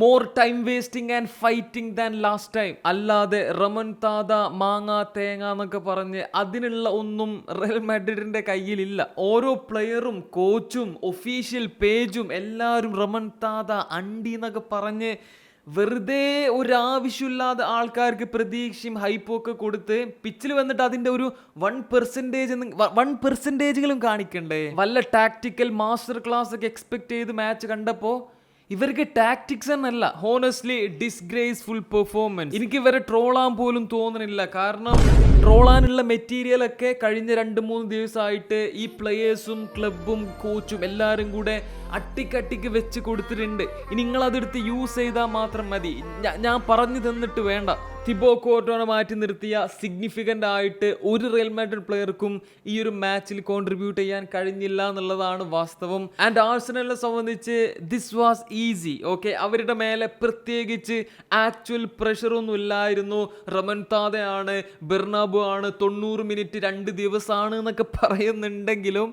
More time wasting and fighting than last time അല്ലാതെ റമൻ താത മാങ്ങ തേങ്ങ എന്നൊക്കെ പറഞ്ഞ് അതിനുള്ള ഒന്നും റയൽ മാഡ്രിഡിന്റെ കയ്യിലില്ല. ഓരോ പ്ലെയറും കോച്ചും ഒഫീഷ്യൽ പേജും എല്ലാവരും റമൻ താത അണ്ടി എന്നൊക്കെ പറഞ്ഞ് വെറുതെ ഒരാവശ്യമില്ലാതെ ആൾക്കാർക്ക് പ്രതീക്ഷയും ഹൈപ്പും ഒക്കെ കൊടുത്ത് പിച്ചിൽ വന്നിട്ട് അതിന്റെ ഒരു വൺ പെർസെന്റേജ് വൺ പെർസെന്റേജുകളും കാണിക്കണ്ടേ? വല്ല ടാക്ടിക്കൽ മാസ്റ്റർ ക്ലാസ് ഒക്കെ എക്സ്പെക്ട് ചെയ്ത് മാച്ച് കണ്ടപ്പോൾ ഇവർക്ക് ടാക്ടിക്സ് എന്നല്ല ഹോണസ്റ്റ്ലി ഡിസ്ഗ്രേസ്ഫുൾ പെർഫോമൻസ് എനിക്ക് ഇവരെ ട്രോളാൻ പോലും തോന്നുന്നില്ല. കാരണം ട്രോളാനുള്ള മെറ്റീരിയൽ ഒക്കെ കഴിഞ്ഞ രണ്ട് മൂന്ന് ദിവസമായിട്ട് ഈ പ്ലെയേഴ്സും ക്ലബും കോച്ചും എല്ലാവരും കൂടെ അട്ടിക്കട്ടിക്ക് വെച്ച് കൊടുത്തിട്ടുണ്ട്. ഇനി നിങ്ങളതെടുത്ത് യൂസ് ചെയ്താൽ മാത്രം മതി. ഞാൻ പറഞ്ഞു തന്നിട്ട് വേണ്ട. തിബോ കോർട്ടോണ മാറ്റി നിർത്തിയ സിഗ്നിഫിക്കന്റ് ആയിട്ട് ഒരു റയൽ മാഡ്രിഡ് പ്ലെയർക്കും ഈ ഒരു മാച്ചിൽ കോൺട്രിബ്യൂട്ട് ചെയ്യാൻ കഴിഞ്ഞില്ല എന്നുള്ളതാണ് വാസ്തവം. ആൻഡ് ആഴ്സണലിനെ സംബന്ധിച്ച് ദിസ് വാസ് ഈസി ഓക്കെ അവരുടെ മേലെ പ്രത്യേകിച്ച് ആക്ച്വൽ പ്രഷറൊന്നും ഇല്ലായിരുന്നു. റമൻതാദയാണ് ബെർണാബു ആണ് തൊണ്ണൂറ് മിനിറ്റ് രണ്ട് ദിവസമാണ് എന്നൊക്കെ പറയുന്നുണ്ടെങ്കിലും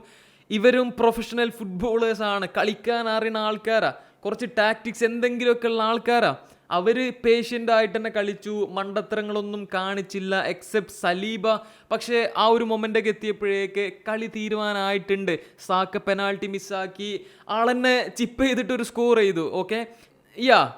ഇവരും പ്രൊഫഷണൽ ഫുട്ബോളേഴ്സാണ് കളിക്കാൻ അറിയുന്ന ആൾക്കാരാ. കുറച്ച് ടാക്ടിക്സ് എന്തെങ്കിലുമൊക്കെ ഉള്ള ആൾക്കാരാ. അവർ പേഷ്യന്റ് ആയിട്ട് തന്നെ കളിച്ചു മണ്ടത്തരങ്ങളൊന്നും കാണിച്ചില്ല എക്സെപ്റ്റ് സലീബ. പക്ഷേ ആ ഒരു മൊമെന്റൊക്കെ എത്തിയപ്പോഴേക്ക് കളി തീരുമാനമായിട്ടുണ്ട് സാക്ക പെനാൾട്ടി മിസ്സാക്കി ആളെന്നെ ചിപ്പ് ചെയ്തിട്ട് ഒരു സ്കോർ ചെയ്തു okay ya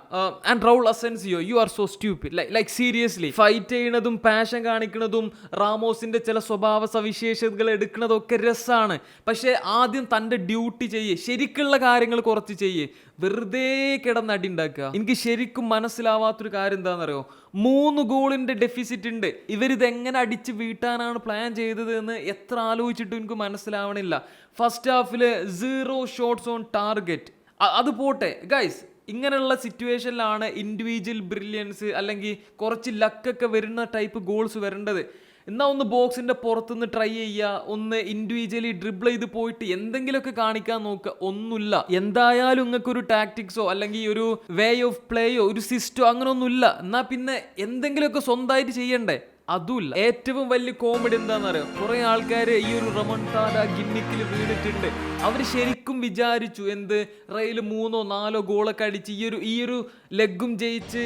and Raul Asensio you are so stupid like like seriously fight ചെയ്യണതും passion കാണിക്കുന്നതും റാമോസിന്റെ ചില സ്വഭാവ സവിശേഷതകൾ എടുക്കുന്നതൊക്കെ രസമാണ് പക്ഷേ ആദ്യം തന്റെ ഡ്യൂട്ടി ചെയ്യേ. ശരിക്കുള്ള കാര്യങ്ങൾ കുറച്ച് ചെയ്യേ. വെറുതെ കിടന്നടി ഉണ്ടാക്കുക. എനിക്ക് ശരിക്കും മനസ്സിലാവാത്തൊരു കാര്യം എന്താണെന്നറിയോ? മൂന്ന് ഗോളിന്റെ ഡെഫിസിറ്റ് ഉണ്ട്. ഇവരിത് എങ്ങനെ അടിച്ച് വീട്ടാനാണ് പ്ലാൻ ചെയ്തത് എന്ന് എത്ര ആലോചിച്ചിട്ടും എനിക്ക് മനസ്സിലാവണില്ല. First Hafil zero shots on target അത് പോട്ടെ. ഗൈസ് ഇങ്ങനെയുള്ള സിറ്റുവേഷനിലാണ് ഇൻഡിവിജ്വൽ ബ്രില്യൻസ് അല്ലെങ്കിൽ കുറച്ച് ലക്കൊക്കെ വരുന്ന ടൈപ്പ് ഗോൾസ് വരേണ്ടത്. എന്നാൽ ഒന്ന് ബോക്സിന്റെ പുറത്തുനിന്ന് ട്രൈ ചെയ്യുക ഒന്ന് ഇൻഡിവിജ്വലി ഡ്രിബിൾ ചെയ്ത് പോയിട്ട് എന്തെങ്കിലുമൊക്കെ കാണിക്കാൻ നോക്കുക. ഒന്നുമില്ല. എന്തായാലും നിങ്ങൾക്ക് ഒരു ടാക്ടിക്സോ അല്ലെങ്കിൽ ഒരു വേ ഓഫ് പ്ലേയോ ഒരു സിസ്റ്റോ അങ്ങനെ ഒന്നുമില്ല എന്നാ പിന്നെ എന്തെങ്കിലുമൊക്കെ സ്വന്തമായിട്ട് ചെയ്യണ്ടേ? അതുമില്ല ഏറ്റവും വലിയ കോമഡി എന്താണെന്നറിയോ കുറെ ആൾക്കാർ ഈ ഒരു റമൺതാര ഗിമ്മിക്കിൽ വീണിട്ടുണ്ട്. അവർ ശരിക്കും വിചാരിച്ചു എന്ത്? റെയിൽ മൂന്നോ നാലോ ഗോളൊക്കെ അടിച്ച് ഈ ഒരു ഈ ഒരു ലെഗും ജയിച്ച്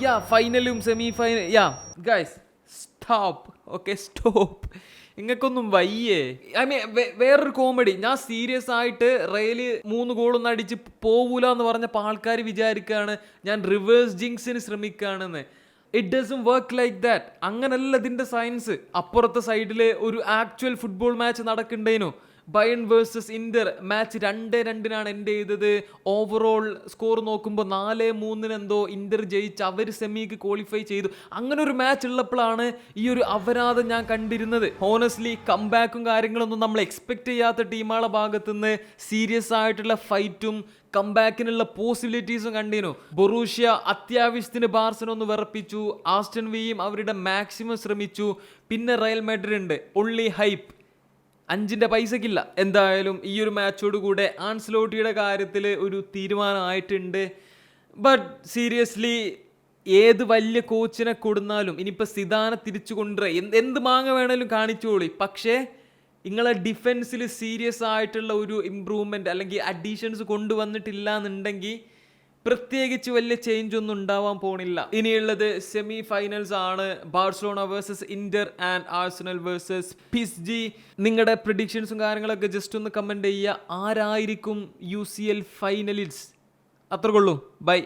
യാ ഫൈനലും semi final ya guys stop okay stop നിങ്ങൾക്കൊന്നും വയ്യേ. ഐ മീൻ വേറൊരു കോമഡി ഞാൻ സീരിയസ് ആയിട്ട് റെയിൽ മൂന്ന് ഗോളൊന്നും അടിച്ച് പോവൂല എന്ന് പറഞ്ഞപ്പോൾ ആൾക്കാർ വിചാരിക്കുകയാണ് ഞാൻ റിവേഴ്സ് ജിങ്സിന് ശ്രമിക്കുകയാണെന്ന് ഇറ്റ് ഡസും വർക്ക് ലൈക്ക് ദാറ്റ് അങ്ങനല്ല ഇതിന്റെ സയൻസ് അപ്പുറത്തെ സൈഡിൽ ഒരു ആക്ച്വൽ ഫുട്ബോൾ മാച്ച് നടക്കണ്ടേനു. ബയൺ വേഴ്സസ് ഇന്റർ മാച്ച് രണ്ട് രണ്ടിനാണ് എന്റെ ചെയ്തത്. ഓവറോൾ സ്കോർ നോക്കുമ്പോൾ നാല് മൂന്നിന് എന്തോ ഇന്റർ ജയിച്ച് അവർ സെമിക്ക് ക്വാളിഫൈ ചെയ്തു. അങ്ങനെ ഒരു മാച്ച് ഉള്ളപ്പോഴാണ് ഈ ഒരു അപരാധം ഞാൻ കണ്ടിരുന്നത്. ഹോണസ്റ്റ്ലി കംബാക്കും കാര്യങ്ങളൊന്നും നമ്മൾ എക്സ്പെക്ട് ചെയ്യാത്ത ടീമുകളെ ഭാഗത്തു നിന്ന് സീരിയസ് ആയിട്ടുള്ള ഫൈറ്റും കംബാക്കിനുള്ള പോസിബിലിറ്റീസും കണ്ടിരുന്നു. ബൊറൂഷ്യ അത്യാവശ്യത്തിന് ബാർസന ഒന്ന് വിറപ്പിച്ചു. ആസ്റ്റൺ വിയും അവരുടെ മാക്സിമം ശ്രമിച്ചു. പിന്നെ റയൽ മാഡ്രിഡ് ഉണ്ട്. ഒള്ളി ഹൈപ്പ് അഞ്ചിന്റെ പൈസക്കില്ല. എന്തായാലും ഈ ഒരു മാച്ചോട് കൂടെ ആൺസ്ലോട്ടിയുടെ കാര്യത്തിൽ ഒരു തീരുമാനമായിട്ടുണ്ട്. ബട്ട് സീരിയസ്ലി ഏത് വലിയ കോച്ചിനെ കൊടുന്നാലും ഇനിയിപ്പോൾ സിദാനെ തിരിച്ചു കൊണ്ടുവരാ എന്ത് എന്ത് മാങ്ങ വേണേലും കാണിച്ചോളി. പക്ഷേ നിങ്ങളെ ഡിഫൻസിൽ സീരിയസ് ആയിട്ടുള്ള ഒരു ഇമ്പ്രൂവ്മെന്റ് അല്ലെങ്കിൽ അഡീഷൻസ് കൊണ്ടുവന്നിട്ടില്ല എന്നുണ്ടെങ്കിൽ പ്രത്യേകിച്ച് വലിയ ചേഞ്ച് ഒന്നും ഉണ്ടാവാൻ പോണില്ല. ഇനിയുള്ളത് സെമി ഫൈനൽസ് ആണ്. Barcelona versus Inter and Arsenal versus PS G നിങ്ങളുടെ പ്രഡിക്ഷൻസും കാര്യങ്ങളൊക്കെ ജസ്റ്റ് ഒന്ന് കമന്റ് ചെയ്യുക. ആരായിരിക്കും യു സി എൽ ഫൈനലിൽസ് അത്രക്കുള്ളൂ ബൈ